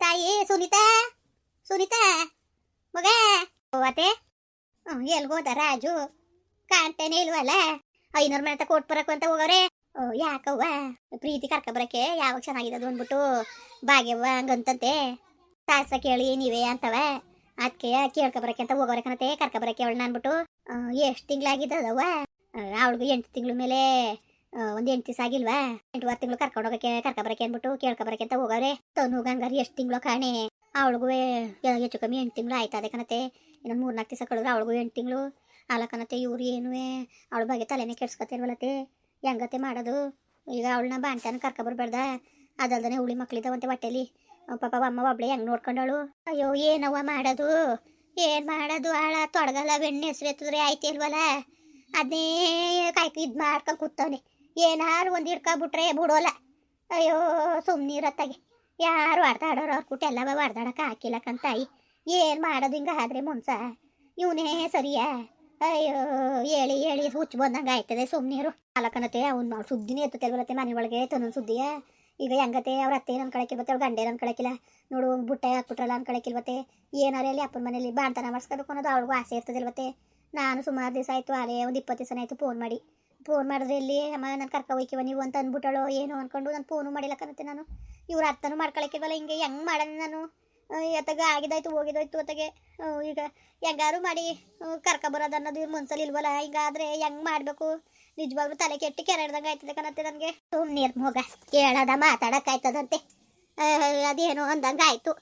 ತಾಯಿ ಸುನೀತಾ ಸುನೀತಾ, ಮಗ. ಹೋವತೆ ಎಲ್ಗೋದ ರಾಜು? ಕಾಣ್ತೇನೆ ಇಲ್ವಲ್ಲ? ಐನೂರು ಮನೆ ಕೋಟ್ ಬರಕು ಅಂತ ಹೋಗವ್ರೆ. ಓ, ಯಾಕವ್ವ? ಪ್ರೀತಿ ಬರಕ್ಕೆ ಯಾವಾಗ ಚೆನ್ನಾಗಿದೆ ಅದು ಅಂದ್ಬಿಟ್ಟು ಭಾಗ್ಯವ್ವ ಹಂಗಂತಂತೆ. ಶಾಸ್ತ್ರ ಕೇಳಿ ನೀವೇ ಅಂತವ. ಅದಕ್ಕೆ ಕೇಳ್ಕ ಬರಕ್ಕೆ ಅಂತ ಹೋಗೋರೆ ಕಣತೆ, ಕರ್ಕ ಬರಕ್ಕೆ ಅವಳನ್ನ ಅಂದ್ಬಿಟ್ಟು. ಎಷ್ಟು ತಿಂಗಳಾಗಿದ್ದದವ್ವ? ಅವಳಿಗೂ ಎಂಟು ತಿಂಗಳ ಮೇಲೆ ಒಂದು ಎಂಟು ದಿವಸ ಆಗಿಲ್ವಾ? ಎಂಟುವರೆ ತಿಂಗಳು ಕರ್ಕೊಂಡು ಹೋಗಕ್ಕೆ, ಕರ್ಕ ಬರಕ್ಕೆ ಅಂದ್ಬಿಟ್ಟು ಕೇಳ್ಕ ಬರಕ್ಕೆ ಅಂತ ಹೋಗವ್ರೆ. ತನು ಗಂಗಾರಿ ಎಷ್ಟು ತಿಂಗಳು ಕಾಣೆ. ಅವಳಿಗೂ ಹೆಚ್ಚು ಕಮ್ಮಿ ಎಂಟು ತಿಂಗಳು ಆಯ್ತು ಕಣತೆ. ಇನ್ನೊಂದು ಮೂರು ನಾಲ್ಕು ದಿವಸ ಕಳೆದ್ರೆ ಅವಳಿಗೂ ಎಂಟು ತಿಂಗಳು. ಅಲ್ಲ ಕಣತೆ, ಇವ್ರು ಏನು ಅವಳ ಬಗ್ಗೆ ತಲೆನೇ ಕೆಡ್ಸ್ಕೊತಿರ್ವಲತೆ. ಹೆಂಗತೆ ಮಾಡೋದು? ಈಗ ಅವಳನ್ನ ಬಾಣ್ತಾನ ಕರ್ಕ ಬರ್ಬೇಡ್ದ. ಅದಲ್ದನೆ ಹುಳಿ ಮಕ್ಳಿದಾವಂತೆ ಹೊಟ್ಟೆಲಿ. ಪಾಪ ಅಮ್ಮ ಒಬ್ಳೆ ಹೆಂಗ್ ನೋಡ್ಕೊಂಡವಳು? ಅಯ್ಯೋ, ಏನವ್ವ ಮಾಡೋದು? ಏನ್ ಮಾಡೋದು? ಆಳ ತೊಡಗಲ್ಲ, ಬೆಣ್ಣೆ ಹೆಸ್ರು ಎತ್ತಿದ್ರೆ ಆಯ್ತಿಲ್ವಲ್ಲ ಅದನ್ನೇ ಕಾಯ್ಕ ಇದು ಮಾಡ್ಕೊಂಡು ಕೂತವ್ನೆ. ಏನಾರು ಒಂದು ಹಿಡ್ಕೊಬಿಟ್ರೆ ಬಿಡೋಲ್ಲ. ಅಯ್ಯೋ ಸುಮ್ಮನಿರತ್ತಾಗೆ ಯಾರು ಆಡ್ದಾಡೋರು ಅವ್ರ ಕುಟ್ಟ ಎಲ್ಲವ ಆಡ್ದಾಡಕ್ಕೆ ಹಾಕಿಲ್ಲಕ್ಕಂತ ತಾಯಿ ಏನು ಮಾಡೋದು ಹಿಂಗೆ ಆದ್ರೆ ಮುನ್ಸ? ಇವನೇ ಸರಿಯಾ? ಅಯ್ಯೋ, ಹೇಳಿ ಹೇಳಿ, ಹುಚ್ಚು ಬಂದಂಗೆ ಆಯ್ತದೆ ಸುಮ್ಮನೀರು ಅಲಕನತೆ ಅವ್ನು ಸುದ್ದಿನೇ ಬರುತ್ತೆ ಮನೆ ಒಳಗೆ ತನ್ನ ಸುದ್ದಿಯ? ಈಗ ಹೆಂಗತೆ ಅವ್ರ ಅತ್ತೆ ನನ್ನ ಕಳಕಿಲ್ವತ್ತೆ ಅವ್ರ ಗಂಡೆ ನನ್ನ ಕಳಕಿಲ್ಲ ನೋಡು ಬುಟ್ಟೆ ಹಾಕ್ಬಿಟ್ರಲ್ಲ ಅನ್ಕೊಳಕಿಲ್ ಕಳಕಿಲ್ವತ್ತೆ ಏನಾರ ಹೇಳಿ ಅಪ್ಪನ ಮನೇಲಿ ಬಾಣ್ತನ ಮಾಡಿಸ್ಕೋಬೇಕು ಅನ್ನೋದು ಅವ್ಳಿಗೂ ಆಸೆ ಇರ್ತದಿಲ್ವತ್ತೆ ನಾನು ಸುಮಾರು ದಿವಸ ಆಯಿತು ಅಲ್ಲೇ ಒಂದು ಇಪ್ಪತ್ತು ದಿವಸ ಆಯಿತು ಫೋನ್ ಮಾಡಿ. ಫೋನ್ ಮಾಡಿದ್ರೆ ಇಲ್ಲಿ ಅಮ್ಮ, ನಾನು ಕರ್ಕ ಹೋಯ್ಕಿವ, ನೀವು ಅಂತ ಅಂದ್ಬಿಟ್ಟಳು ಏನು ಅಂದ್ಕೊಂಡು ನಾನು ಫೋನು ಮಾಡಿಲ್ಲ ನಾನು. ಇವ್ರ ಅರ್ಥನೂ ಮಾಡ್ಕೊಳಕ್ಕಿಲ್ವಲ್ಲ ಹಿಂಗೆ ಹೆಂಗೆ ಮಾಡೋಣ ನಾನು? ಎತ್ತಗ ಆಗಿದಾಯ್ತು, ಹೋಗಿದಾಯ್ತು ಅತ್ತಾಗೆ. ಈಗ ಹೆಂಗಾರು ಮಾಡಿ ಕರ್ಕ ಬರೋದು ಅನ್ನೋದು ಇವ್ರ ಮನ್ಸಲ್ಲಿ ಇಲ್ವಲ್ಲ? ಹಿಂಗಾದ್ರೆ ಹೆಂಗ್ ಮಾಡಬೇಕು? ನಿಜವಾಗ್ಲೂ ತಲೆ ಕೆಟ್ಟಿ ಕೆರೆಡ್ದಂಗೆ ಆಯ್ತದೆ ಕಣತ್ತೆ ನನಗೆ. ಸುಮ್ಮನೆ ಮೋಗ, ಕೇಳದ ಮಾತಾಡೋಕ್ಕಾಯ್ತದಂತೆ ಅದೇನೋ ಅಂದಂಗೆ ಆಯಿತು.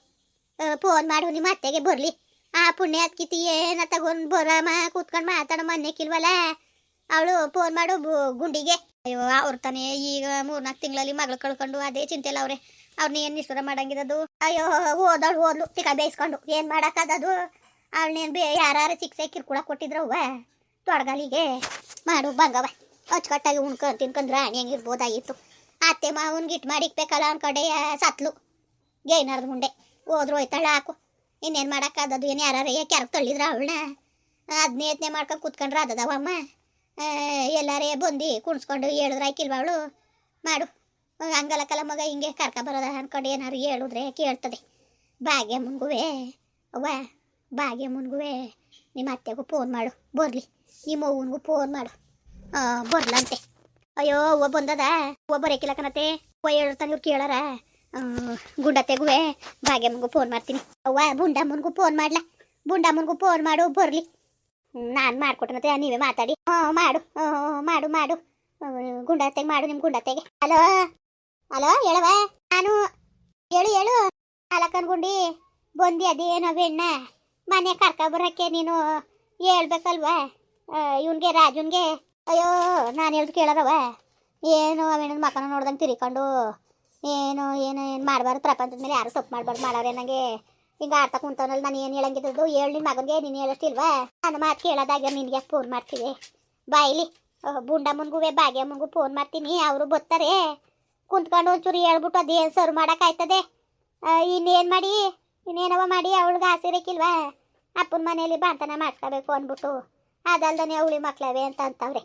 ಫೋನ್ ಮಾಡು, ನಿಮ್ಮ ಅತ್ತೆಗೆ ಬರಲಿ. ಆ ಪುಣ್ಯ ಅದ್ಕಿತಿ ಏನ ತಗೊಂಡು ಬರಮ್ಮ ಕೂತ್ಕೊಂಡು ಮಾತಾಡೋ ಮನೆಕ್ಕಿಲ್ವಲ್ಲ ಅವಳು ಫೋನ್ ಮಾಡು ಗುಂಡಿಗೆ. ಅಯ್ಯೋ, ಅವ್ರ ತಾನೇ ಈಗ ಮೂರ್ನಾಲ್ಕು ತಿಂಗಳಲ್ಲಿ ಮಗಳು ಕಳ್ಕೊಂಡು ಅದೇ ಚಿಂತೆ ಇಲ್ಲ ಅವ್ರೆ ಅವ್ರನ್ನ ಏನು ನಿಷ್ಠುರ ಮಾಡಂಗಿರೋದು ಅಯ್ಯೋ ಓದೋಳು ಓದ್ಲು ತಿಕ್ಕ ಬೇಯಿಸ್ಕೊಂಡು. ಏನು ಮಾಡೋಕ್ಕದದು ಅವಳನ್ನೇನು ಬೇ ಯಾರು ಶಿಕ್ಷೆ ಕಿರ್ಕುಳ ಕೊಟ್ಟಿದ್ರವ್ವ? ತೊಡಗಲಿಗೆ. ಮಾಡು ಬಂಗವ ಅಚ್ಚುಕಟ್ಟಾಗಿ ಉಣ್ಕೊಂಡು ತಿನ್ಕೊಂಡ್ರೆ ರಾಣಿ ಹೆಂಗಿರ್ಬೋದಾಗಿತ್ತು. ಅತ್ತೆ ಮಾವನ್ ಗಿಟ್ ಮಾಡಿಕ್ಬೇಕಲ್ಲ ಅನ್ಕಡೆ ಸತ್ಲು. ಗೇನಾರ್ದು ಮುಂಡೆ. ಹೋದ್ರು ಹೋಯ್ತಾಳ, ಹಾಕು. ಇನ್ನೇನು ಮಾಡೋಕ್ಕದದು ಏನು ಯಾರು ಕ್ಯಾರಕ್ ತಳ್ಳಿದ್ರ ಅವಳನ್ನ? ಅದನ್ನೇ ಯತ್ನೆ ಮಾಡ್ಕೊಂಡು ಕೂತ್ಕೊಂಡ್ರೆ ಅದದವಮ್ಮ ಎಲ್ಲಾರೇ ಬಂದು ಕುಣಿಸ್ಕೊಂಡು ಹೇಳಿದ್ರೆ ಆಯ್ಕಿಲ್ವ ಅವಳು ಮಾಡು. ಹಂಗಲಕ್ಕಲ್ಲ ಮಗ, ಹಿಂಗೆ ಕರ್ಕ ಬರೋದ ಅನ್ಕೊಂಡು ಏನಾರು ಹೇಳಿದ್ರೆ ಕೇಳ್ತದೆ. ಭಾಗ್ಯ ಮುನ್ಗುವೆ. ಅವ್ವ ಭಾಗ್ಯ ಮುನ್ಗುವೆ. ನಿಮ್ಮ ಅತ್ತೆಗೂ ಫೋನ್ ಮಾಡು. ಬರಲಿ. ನಿಮ್ಮ ಅವ್ವನಿಗೂ ಫೋನ್ ಮಾಡು. ಬರ್ಲಂತೆ. ಅಯ್ಯೋ, ಅವ್ವ ಬಂದದ. ಅವ್ವ ಬರೋಕಿಲ್ಲ ಕಣತೆ ಅವ್ವ ಹೇಳ್ತಾನೆ ಇವ್ರು ಕೇಳಾರ. ಗುಂಡತ್ತೆಗುವೆ ಭಾಗ್ಯಮ್ಮನಿಗೂ ಫೋನ್ ಮಾಡ್ತೀನಿ. ಅವ್ವ ಬುಂಡಮ್ಮನಿಗೂ ಫೋನ್ ಮಾಡ್ಲಾ? ಬುಂಡಮ್ಮನಿಗೂ ಫೋನ್ ಮಾಡು, ಬರಲಿ. ನಾನು ಮತ್ತೆ ನೀವೇ ಮಾತಾಡಿ. ಹ್ಞೂ ಮಾಡು. ಹ್ಞೂ ಮಾಡು ಮಾಡು. ಗುಂಡತ್ತೆಗೆ ಮಾಡು ನಿಮ್ಮ ಗುಂಡತ್ತೆಗೆ. ಹಲೋ? ಹಲೋ ಹೇಳವ ನಾನು ಹೇಳು ಹೇಳು. ಅಲಕನ್ ಗುಂಡಿ, ಬಂದಿ ಅದೇನೋ ಬೆಣ್ಣ. ಮನೆ ಕರ್ಕ ಬರಕ್ಕೆ ನೀನು ಹೇಳ್ಬೇಕಲ್ವಾ? ಇವನ್ಗೆ, ರಾಜುನ್ಗೆ. ಅಯ್ಯೋ, ನಾನು ಹೇಳ್ದು ಕೇಳರವ ಏನು ಅವೇನದ ಮಕ್ಕನ ನೋಡ್ದಂಗೆ ತಿರ್ಕೊಂಡು. ಏನು ಏನು ಏನು ಮಾಡಬಾರ್ದು? ಪ್ರಪಂಚದ ಮೇಲೆ ಯಾರು ತಪ್ಪು ಮಾಡಬಾರ್ದು? ಮಾಡೋರೆ ನನಗೆ ಹಿಂಗೆ ಆಡ್ತಾ ಕುಂತವನಲ್ಲಿ, ನಾನು ಏನು ಹೇಳಂಗಿದ್ದು ಹೇಳಿ ನಿನ್ನ ಮಗನಿಗೆ, ನೀನು ಹೇಳಷ್ಟಿಲ್ವಾ? ನನ್ನ ಮಾತು ಕೇಳೋದಾಗ ನಿನಗೆ ಫೋನ್ ಮಾಡ್ತೀವಿ ಬಾಯಿಲಿ ಬಾಗೆ ಮುನ್ಗು ಫೋನ್ ಮಾಡ್ತೀನಿ. ಅವರು ಬರ್ತಾರೆ. ಕುಂತ್ಕೊಂಡು ಒಂಚೂರು ಹೇಳ್ಬಿಟ್ಟು ಅದೇನು ಸರ್ವ್ ಮಾಡೋಕ್ಕಾಯ್ತದೆ ಇನ್ನೇನು ಮಾಡಿ? ಇನ್ನೇನವ ಮಾಡಿ? ಅವಳಿಗೆ ಆಸೆ ಇರಕ್ಕಿಲ್ವಾ ಅಪ್ಪನ ಮನೇಲಿ ಬಾಂತನ ಮಾಡ್ಕೋಬೇಕು ಅಂದ್ಬಿಟ್ಟು. ಅದಲ್ದನೆ ಅವಳಿ ಮಕ್ಳವೆ ಅಂತ ಅಂತವ್ರೆ.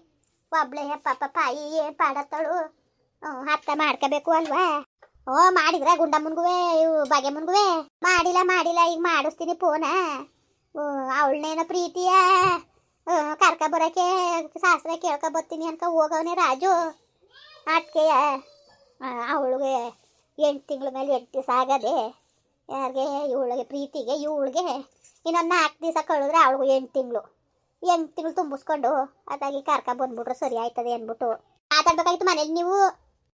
ಒಬ್ಳೆ ಪಾಪ ಪಾಯಿ ಏನು ಪಾಡತ್ತಳು. ಅರ್ಥ ಮಾಡ್ಕೋಬೇಕು ಅಲ್ವಾ? ಓ, ಮಾಡಿದ್ರ ಗುಂಡಮ್ಮನ್ಗುವೆ, ಇವು ಭಾಗ್ಯಮ್ಮನ್ಗುವೆ ಮಾಡಿಲ್ಲ ಮಾಡಿಲ್ಲ, ಈಗ ಮಾಡಿಸ್ತೀನಿ ಫೋನ ಅವಳನ್ನೇನೋ ಪ್ರೀತಿಯ ಕರ್ಕ ಬರೋಕೆ ಶಾಸ್ತ್ರ ಕೇಳ್ಕೊ ಬರ್ತೀನಿ ಅನ್ಕ ಹೋಗವನೆ ರಾಜು. ಅಟ್ಕೆಯ ಅವಳಿಗೆ ಎಂಟು ತಿಂಗಳ ಮೇಲೆ ಎಂಟು ದಿವಸ ಆಗದೆ, ಯಾರಿಗೆ, ಇವಳಿಗೆ ಪ್ರೀತಿಗೆ, ಇವಳಿಗೆ ಇನ್ನೊಂದು ನಾಲ್ಕು ದಿವಸ ಕಳೆದ್ರೆ ಅವಳಿಗೂ ಎಂಟು ತಿಂಗಳು. ಎಂಟು ತಿಂಗಳು ತುಂಬಿಸ್ಕೊಂಡು ಅದಾಗಿ ಕರ್ಕ ಬಂದ್ಬಿಟ್ರೆ ಸರಿ ಆಯ್ತದೆ ಅಂದ್ಬಿಟ್ಟು ಮಾತಾಡ್ಬೇಕಾಗಿತ್ತು ಮನೇಲಿ ನೀವು?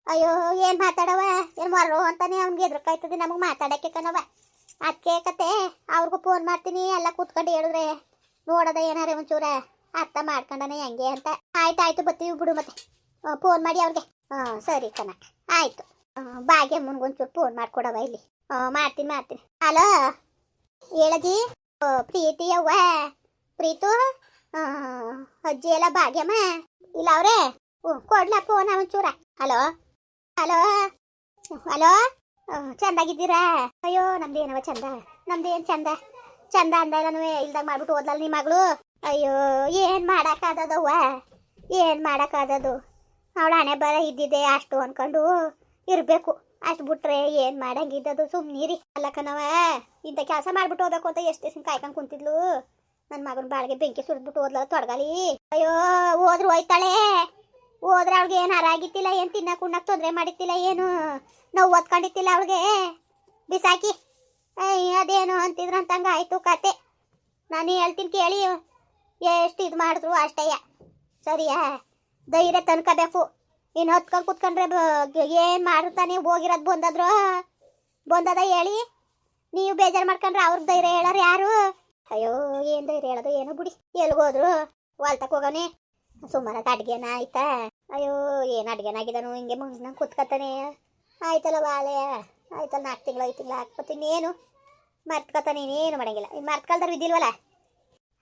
ಅಯ್ಯೋ, ಏನು ಮಾತಾಡವ? ಏನು ಮರಳು ಅಂತಾನೆ ಅವ್ನಿಗೆ ಎದುರುಕಾಯ್ತದೆ ನಮಗೆ ಮಾತಾಡಕ್ಕೆ ಕಣವ ಅದಕ್ಕೆ ಕತೆ, ಅವ್ರಿಗೂ ಫೋನ್ ಮಾಡ್ತೀನಿ, ಎಲ್ಲ ಕೂತ್ಕೊಂಡು ಹೇಳಿದ್ರೆ. ನೋಡೋದ ಏನಾರ ಒಂಚೂರ ಅರ್ಥ ಮಾಡ್ಕೊಂಡನೆ ಹೆಂಗೆ ಅಂತ. ಆಯ್ತು ಆಯ್ತು ಬರ್ತೀವಿ ಬಿಡು ಮತ್ತೆ. ಫೋನ್ ಮಾಡಿ ಅವ್ರಿಗೆ. ಹಾಂ ಸರಿ ಕಣ. ಆಯಿತು. ಬಾಗೆ ಮುನ್ಗೊಂಚೂರು ಫೋನ್ ಮಾಡ್ಕೊಡವ ಇಲ್ಲಿ. ಹಾಂ ಮಾಡ್ತೀನಿ ಮಾಡ್ತೀನಿ. ಹಲೋ ಹೇಳಜಿ ಪ್ರೀತಿ ಅವ್ವ. ಪ್ರೀತು? ಅಜ್ಜಿ ಎಲ್ಲ ಭಾಗ್ಯಮ್ಮ ಇಲ್ಲ ಅವ್ರೆ? ಕೊಡ್ಲಾ ಫೋನ್ ಒಂಚೂರ? Hello hello? ಹಲೋ? ಚಂದಾಗಿದ್ದೀರಾ? ಅಯ್ಯೋ, ನಮ್ದು ಏನವ ಚಂದ? ನಮ್ದು ಏನು ಚಂದ? ಚಂದ ಅಂದಲ್ಲನೂ ಇಲ್ದಾಗ ಮಾಡ್ಬಿಟ್ಟು ಓದ್ಲಲ್ಲ ನಿಮ್ಮ ಮಗಳು? ಅಯ್ಯೋ, ಏನ್ ಮಾಡಕ್ಕಾದದವ್ವ? ಏನ್ ಮಾಡಕ್ಕಾದದು? ಅವಳ ಹಣೆ ಬರ ಇದ್ದಿದ್ದೆ ಅಷ್ಟು ಅನ್ಕೊಂಡು ಇರಬೇಕು. ಅಷ್ಟು ಬಿಟ್ರೆ ಏನ್ ಮಾಡಂಗಿದ್ದದು? ಸುಮ್ಮನಿರಿ ಅಲ್ಲಕ್ಕನವ ಇಂಥ ಕೆಲಸ ಮಾಡ್ಬಿಟ್ಟು ಹೋಗ್ಬೇಕು ಅಂತ ಎಷ್ಟು ದಿವಸ ಕಾಯ್ಕೊಂಡು ಕುಂತಿದ್ಲು? ನನ್ನ ಮಗನ ಬಾಳಿಗೆ ಬೆಂಕಿ ಸುರಿದ್ಬಿಟ್ಟು ಓದ್ಲ ತೊಡಗಲಿ? ಅಯ್ಯೋ, ಹೋದ್ರು ಹೋಯ್ತಾಳೆ. ಹೋದ್ರೆ ಅವಳಿಗೆ ಏನು ಹರಾಗಿತ್ತಿಲ್ಲ ಏನು ತಿನ್ನಕ್ಕೆ ಉಣ್ಣಕ್ಕೆ ತೊಂದರೆ ಮಾಡಿತ್ತಿಲ್ಲ, ಏನು ನಾವು ಓದ್ಕೊಂಡಿತ್ತಿಲ್ಲ ಅವಳಿಗೆ? ಬಿಸಾಕಿ. ಅದೇನು ಅಂತಿದ್ರು ಅಂತಂಗೆ ಆಯ್ತು ಕತೆ. ನಾನು ಹೇಳ್ತೀನಿ ಕೇಳಿ. ಎಷ್ಟು ಇದು ಮಾಡಿದ್ರು ಅಷ್ಟಯ್ಯ ಸರಿಯಾ? ಧೈರ್ಯ ತನ್ಕೋಬೇಕು. ಇನ್ನು ಹೊತ್ಕೊಂಡು ಕುತ್ಕೊಂಡ್ರೆ ಏನು ಮಾಡ್ತಾನೆ ಹೋಗಿರೋದು ಬಂದದ್ರು? ಬಂದದ ಹೇಳಿ. ನೀವು ಬೇಜಾರು ಮಾಡ್ಕೊಂಡ್ರೆ ಅವ್ರಿಗೆ ಧೈರ್ಯ ಹೇಳಾರ ಯಾರು? ಅಯ್ಯೋ, ಏನು ಧೈರ್ಯ ಹೇಳೋದು? ಏನು ಬಿಡಿ. ಎಲ್ಗೋದ್ರು ಹೊಲ್ತಕ್ಕೆ ಹೋಗೋನೆ ಸುಮಾರು ಅಡ್ಗೆನ ಆಯ್ತಾ? ಅಯ್ಯೋ, ಏನು ಅಡ್ಗೆನಾಗಿದ್ದಾನು ಹಿಂಗೆ ಮುಂಜಾನೆ ಕುತ್ಕತಾನೆ. ಆಯ್ತಲ್ಲ ಬಾಳೆ. ಆಯ್ತಲ್ಲ ನಾಲ್ಕು ತಿಂಗಳು, ಐದು ತಿಂಗಳು ಹಾಕ್ಬತ್ತೀನಿ ಏನು ಮರ್ತ್ಕೊತಾನೆ ಏನು ಮಾಡಂಗಿಲ್ಲ. ಇನ್ನು ಮರ್ತ್ಕೊಳ್ದಾರ ಇದ್ದಿಲ್ವಲ್ಲ?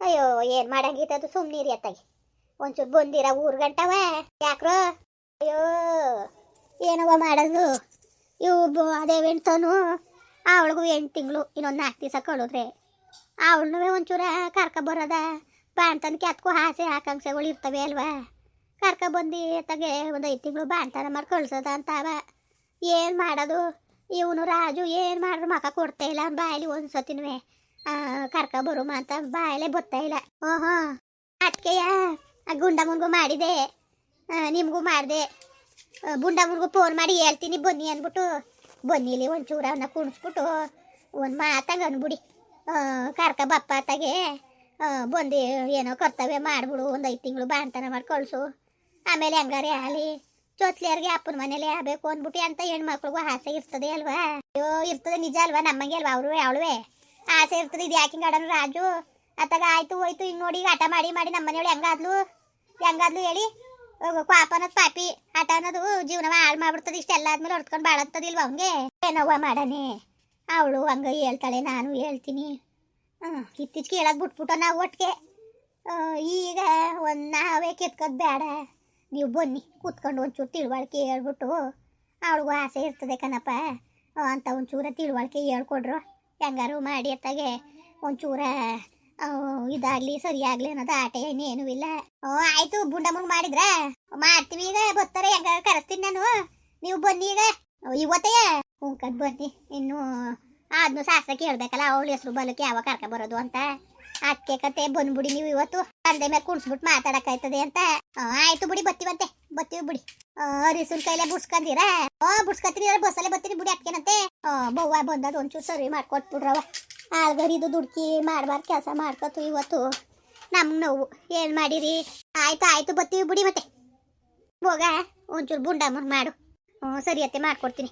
ಅಯ್ಯೋ, ಏನು ಅದು? ಸುಮ್ಮನೀರಿ ಅತ್ತಾಗಿ. ಒಂಚೂರು ಬಂದಿರ ಊರು ಗಂಟವ? ಯಾಕ್ರೋ? ಅಯ್ಯೋ ಏನವ ಮಾಡೋದು? ಇವು ಅದೇ ಹೆಣ್ತಾನು. ಅವಳಿಗೂ ಎಂಟು ತಿಂಗಳು, ಇನ್ನೊಂದು ನಾಲ್ಕು ದಿವಸ ಕಳಿದ್ರೆ. ಅವಳನ್ನೂ ಒಂಚೂರ ಕಾರ್ಕ ಬರೋದ ಬಾಣ್ತನ ಅದಕ್ಕೂ ಆಸೆ ಆಕಾಂಕ್ಷೆಗಳು ಇರ್ತವೆ ಅಲ್ವಾ? ಕರ್ಕೊಬಂದು ತಗೆ ಒಂದು ಐದು ತಿಂಗಳು ಬಾಣ್ತನ ಮಾಡಿ ಕಳ್ಸೋದ ಅಂತಾವ ಏನು ಮಾಡೋದು? ಇವನು ರಾಜು ಏನು ಮಾಡಿದ್ರು ಮಕ ಕೊಡ್ತಾ ಇಲ್ಲ ಬಾಯಲ್ಲಿ ಒಂದು ಸತಿನೂ ಕರ್ಕ ಬರುಮ ಅಂತ ಬಾಯಲ್ಲೇ ಬರ್ತಾ ಇಲ್ಲ. ಓಹೋ ಅದಕ್ಕೆಯ ಗುಂಡ ಗುಂಡಮ್ಮನಿಗೂ ಮಾಡಿದೆ. ನಿಮಗೂ ಮಾಡಿದೆ. ಗುಂಡಮ್ಮನಿಗೂ ಫೋನ್ ಮಾಡಿ ಹೇಳ್ತೀನಿ ಬನ್ನಿ ಅಂದ್ಬಿಟ್ಟು ಬನ್ನಿಲಿ ಒಂಚೂರು ಅವನ್ನ ಕುಣಿಸ್ಬಿಟ್ಟು ಒಂದು ಮಾತಾಗ ಅನ್ಬಿಡಿ ಕರ್ಕ ಬಪ್ಪ ಆತಾಗೆ ಬಂದು, ಏನೋ ಕರ್ತವ್ಯ ಮಾಡಿಬಿಡು, ಒಂದು ಐದು ತಿಂಗಳು ಬಾಣ್ತನ ಮಾಡಿ ಕಳಿಸು. ಆಮೇಲೆ ಹೆಂಗಾರೆ ಆಗಲಿ ಚೋತ್ಲಿಯರ್ಗೆ ಅಪ್ಪನ ಮನೇಲಿ ಆಗಬೇಕು ಅಂದ್ಬಿಟ್ಟು ಅಂತ ಹೆಣ್ಮಕ್ಳಿಗೂ ಆಸೆ ಇರ್ತದೆ ಅಲ್ವಾ? ಅಯ್ಯೋ, ಇರ್ತದೆ ನಿಜ ಅಲ್ವಾ? ನಮ್ಮಂಗೆ ಅಲ್ವಾ ಅವರು ಅವಳುವೆ? ಆಸೆ ಇರ್ತದೆ, ಇದು ಯಾಕೆ ಆಡೋನು ರಾಜು? ಅತ್ತಾಗ ಆಯ್ತು, ಹೋಯ್ತು, ಹಿಂಗೆ ನೋಡಿ, ಆಟ ಮಾಡಿ ಮಾಡಿ ನಮ್ಮ ಮನೆಯೊಳಗೆ ಹೆಂಗಾದ್ಲು? ಹೆಂಗಾದ್ಲು ಹೇಳಿ? ಪಾಪ ಅನ್ನೋದು ಪಾಪಿ, ಆಟ ಅನ್ನೋದು ಜೀವನ ಹಾಳು ಮಾಡ್ಬಿಡ್ತದೆ, ಇಷ್ಟೆಲ್ಲ ಆದ್ಮೇಲೆ ಹೊಡ್ಕೊಂಡು ಬಾಳತ್ತದಿಲ್ವ ಅವನಿಗೆ? ಏನವ್ವ ಮಾಡಾನೆ? ಅವಳು ಹಂಗ ಹೇಳ್ತಾಳೆ, ನಾನು ಹೇಳ್ತೀನಿ. ಇತ್ತೀಚೆಗೆ ಹೇಳಕ್ ಬಿಟ್ಬಿಟ್ಟ ನಾವು ಒಟ್ಟಿಗೆ ಈಗ ಒಂದು ನಾವೇ ಕಿತ್ಕೋದು ಬೇಡ ನೀವು ಬನ್ನಿ, ಕೂತ್ಕೊಂಡು ಒಂಚೂರು ತಿಳುವಳಿಕೆ ಹೇಳ್ಬಿಟ್ಟು ಅವಳಿಗೂ ಆಸೆ ಇರ್ತದೆ ಕಣಪ್ಪ. ಅಂತ ಒಂಚೂರ ತಿಳುವಳಿಕೆ ಹೇಳ್ಕೊಡ್ರು. ಹೆಂಗಾರು ಮಾಡಿ ಅತ್ತಾಗೆ ಒಂಚೂರ ಇದಾಗ್ಲಿ ಸರಿಯಾಗ್ಲಿ ಅನ್ನೋದು ಆಟ ಏನೇನು ಇಲ್ಲ. ಓ, ಆಯ್ತು ಬುಂಡಮ್ಮಂಗ್ ಮಾಡಿದ್ರ? ಮಾಡ್ತೀವಿ ಈಗ, ಬರ್ತಾರೆ, ಹೆಂಗಾರು ಕರೆಸ್ತೀನಿ ನಾನು. ನೀವು ಬನ್ನಿ ಈಗ. ಇವತ್ತೇ? ಉಂಕದ್ ಬನ್ನಿ. ಇನ್ನು ಆದ್ನು ಶಾಸ್ತ್ರ ಕೇಳ್ಬೇಕಲ್ಲ, ಅವಳ ಹೆಸರು ಬಲಕ್ಕೆ ಯಾವ ಕರ್ಕ ಬರೋದು ಅಂತ. ಅಕ್ಕೆ ಕತೆ ಬಂದ್ಬಿಡಿ ನೀವು ಇವತ್ತು. ತಂದೆ ಮೇಲೆ ಕುಣ್ಸ್ಬಿಟ್ಟು ಮಾತಾಡಕ್ಕಾಯ್ತದೆ ಅಂತ. ಆಯ್ತು ಬಿಡಿ ಬತ್ತೀವಂತೆ ಬತ್ತೀವಿ ಬಿಡಿ. ಹರಿಸುನ್ ಕೈಲೇ ಬುಡ್ಸ್ಕಂದಿರ? ಓ ಬುಡ್ಸ್ಕೊತೀನಿ ಬಸ್ಸಲ್ಲೇ ಬರ್ತೀನಿ ಬಿಡಿ ಅಟ್ಕೆನಂತೆ ಬವ್ವ ಬಂದದ ಒಂಚೂರು ಸರ್ವಿ ಮಾಡ್ಕೊಟ್ಬಿಡ್ರವ ಆಳ್ಗರಿದು ದುಡ್ಕಿ ಮಾಡ್ಬಾರ್ದು ಕೆಲಸ ಮಾಡ್ಕೊತು ಇವತ್ತು. ನಮ್ಗೆ ನೋವು, ಏನ್ ಮಾಡಿರಿ? ಆಯ್ತು ಆಯ್ತು, ಬರ್ತೀವಿ ಬಿಡಿ ಮತ್ತೆ. ಹೋಗ, ಒಂಚೂರು ಬುಂಡಮ್ಮ ಮಾಡು. ಹ್ಞೂ ಸರಿ ಅತ್ತೆ ಮಾಡ್ಕೊಡ್ತೀನಿ.